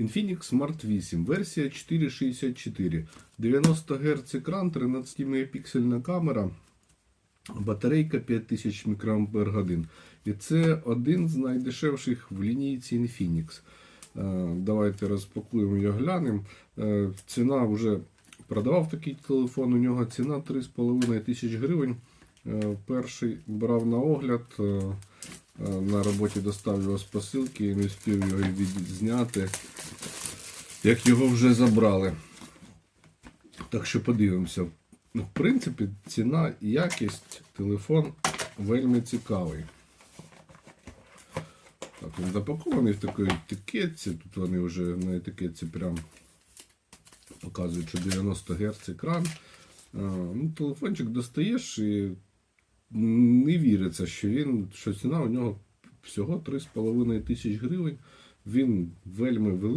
Infinix Smart 8, версія 464, 90 Гц екран, 13 мегапіксельна камера, батарейка 5000 мАч. І це один з найдешевших в лінійці Infinix. Е, Давайте розпакуємо його глянемо. Е, Ціна вже продавав такий телефон, у нього ціна 3,5 тисяч гривень. Е, Перший брав на огляд. Е, е, На роботі достав його з посилки і не встиг його відзняти, як його вже забрали. Так що подивимося. Ну, в принципі, ціна і якість телефон вельми цікавий. Так, він запакований в такій етикетці. Тут вони вже на етикетці прям показують, що 90 Гц екран. Ну, телефончик достаєш і не віриться, що він, що ціна у нього всього 3,5 тисяч гривень. Він вельми великий.